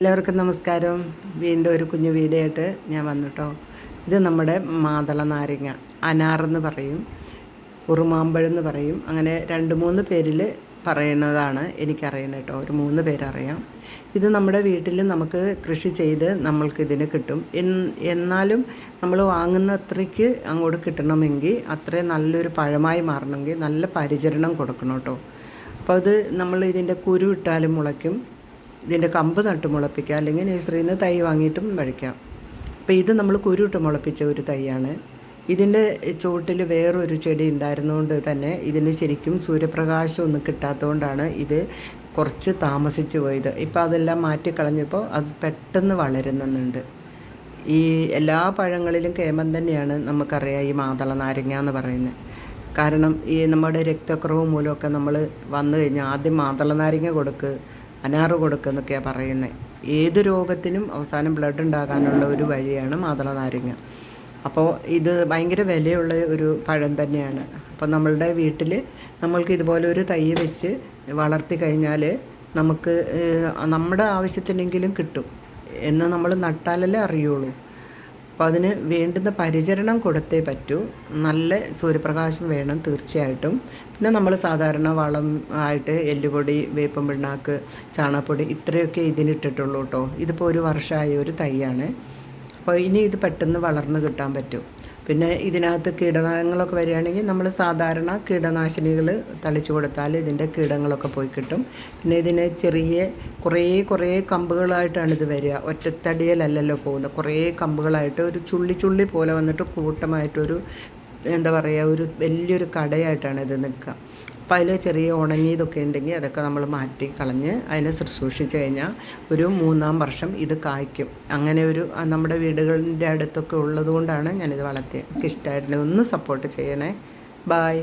എല്ലാവർക്കും നമസ്കാരം. വീണ്ടും ഒരു കുഞ്ഞു വീഡിയോ ആയിട്ട് ഞാൻ വന്നിട്ടോ. ഇത് നമ്മുടെ മാതള നാരങ്ങ അനാറെന്ന് പറയും ഉറുമാമ്പഴെന്ന് പറയും. അങ്ങനെ രണ്ട് മൂന്ന് പേരിൽ പറയുന്നതാണ് എനിക്കറിയണം കേട്ടോ. ഒരു മൂന്ന് പേരറിയാം. ഇത് നമ്മുടെ വീട്ടിൽ നമുക്ക് കൃഷി ചെയ്ത് നമ്മൾക്ക് ഇതിന് കിട്ടും. എന്നാലും നമ്മൾ വാങ്ങുന്ന അത്രയ്ക്ക് അങ്ങോട്ട് കിട്ടണമെങ്കിൽ അത്രയും നല്ലൊരു പഴമായി മാറണമെങ്കിൽ നല്ല പരിചരണം കൊടുക്കണം കേട്ടോ. അപ്പോൾ അത് നമ്മൾ ഇതിന്റെ കുരു ഇട്ടാലും മുളയ്ക്കും. ഇതിന്റെ കമ്പ് നട്ട് മുളപ്പിക്കാം. അല്ലെങ്കിൽ നഴ്സറിയിൽ നിന്ന് തൈ വാങ്ങിയിട്ടും വഴിക്കാം അപ്പോൾ ഇത് നമ്മൾ കുരുട്ട് മുളപ്പിച്ച ഒരു തൈയാണ്. ഇതിന്റെ ചുവട്ടിൽ വേറൊരു ചെടി ഉണ്ടായിരുന്നുകൊണ്ട് തന്നെ ഇതിന് ശരിക്കും സൂര്യപ്രകാശം ഒന്നും കിട്ടാത്തതുകൊണ്ടാണ് ഇത് കുറച്ച് താമസിച്ചു പോയത്. ഇപ്പോൾ അതെല്ലാം മാറ്റിക്കളഞ്ഞപ്പോൾ അത് പെട്ടെന്ന് വളരുന്നുണ്ട് ഈ എല്ലാ പഴങ്ങളിലും കേമൻ തന്നെയാണ് നമുക്കറിയാം ഈ മാതള നാരങ്ങ എന്ന് പറയുന്നത്. കാരണം ഈ നമ്മുടെ രക്തക്കുറവ് മൂലമൊക്കെ നമ്മൾ വന്നു കഴിഞ്ഞാൽ ആദ്യം മാതള നാരങ്ങ കൊടുക്ക്. അനാറ് കൊടുക്കുക എന്നൊക്കെയാണ് പറയുന്നത് ഏത് രോഗത്തിനും അവസാനം ബ്ലഡ് ഉണ്ടാകാനുള്ള ഒരു വഴിയാണ് മാതള നാരങ്ങ അപ്പോൾ ഇത് ഭയങ്കര വിലയുള്ള ഒരു പഴം തന്നെയാണ്. അപ്പോൾ നമ്മളുടെ വീട്ടിൽ നമ്മൾക്ക് ഇതുപോലെ ഒരു തൈ വെച്ച് വളർത്തി കഴിഞ്ഞാൽ നമുക്ക് നമ്മുടെ ആവശ്യത്തിനെങ്കിലും കിട്ടും എന്ന് നമ്മൾ നട്ടാലല്ലേ അറിയുള്ളൂ. അപ്പോൾ അതിന് വേണ്ടുന്ന പരിചരണം കൊടുത്തേ പറ്റൂ. നല്ല സൂര്യപ്രകാശം വേണം തീർച്ചയായിട്ടും. പിന്നെ നമ്മൾ സാധാരണ വളം ആയിട്ട് എല്ലുപൊടി വേപ്പം പിണ്ണാക്ക് ചാണകപ്പൊടി ഇത്രയൊക്കെ ഇതിനിട്ടിട്ടുള്ളൂ കേട്ടോ ഇതിപ്പോൾ ഒരു വർഷമായ ഒരു തൈയാണ്. അപ്പോൾ ഇനി ഇത് പെട്ടെന്ന് വളർന്നു കിട്ടാൻ പറ്റും. പിന്നെ ഇതിനകത്ത് കീടനാശങ്ങളൊക്കെ വരികയാണെങ്കിൽ നമ്മൾ സാധാരണ കീടനാശിനികൾ തളിച്ചു കൊടുത്താൽ ഇതിന്റെ കീടങ്ങളൊക്കെ പോയി കിട്ടും. പിന്നെ ഇതിന് ചെറിയ കുറേ കുറേ കമ്പുകളായിട്ടാണ് ഇത് വരിക. ഒറ്റത്തടിയിലല്ലല്ലോ പോകുന്നത്. കുറേ കമ്പുകളായിട്ട് ഒരു ചുള്ളി ചുള്ളി പോലെ വന്നിട്ട് കൂട്ടമായിട്ടൊരു എന്താ പറയുക ഒരു വലിയൊരു കടയായിട്ടാണ് ഇത് നിൽക്കുക. അപ്പം അതിൽ ചെറിയ ഉണങ്ങിയതൊക്കെ ഉണ്ടെങ്കിൽ അതൊക്കെ നമ്മൾ മാറ്റി കളഞ്ഞ് അതിനെ ശുശ്രൂഷിച്ച് കഴിഞ്ഞാൽ ഒരു മൂന്നാം വർഷം ഇത് കായ്ക്കും. അങ്ങനെ ഒരു നമ്മുടെ വീടുകളിന്റെ അടുത്തൊക്കെ ഉള്ളതുകൊണ്ടാണ് ഞാനിത് വളർത്തിയത്. എനിക്ക് ഇഷ്ടമായിട്ടുണ്ട് ഒന്ന് സപ്പോർട്ട് ചെയ്യണേ. ബായ്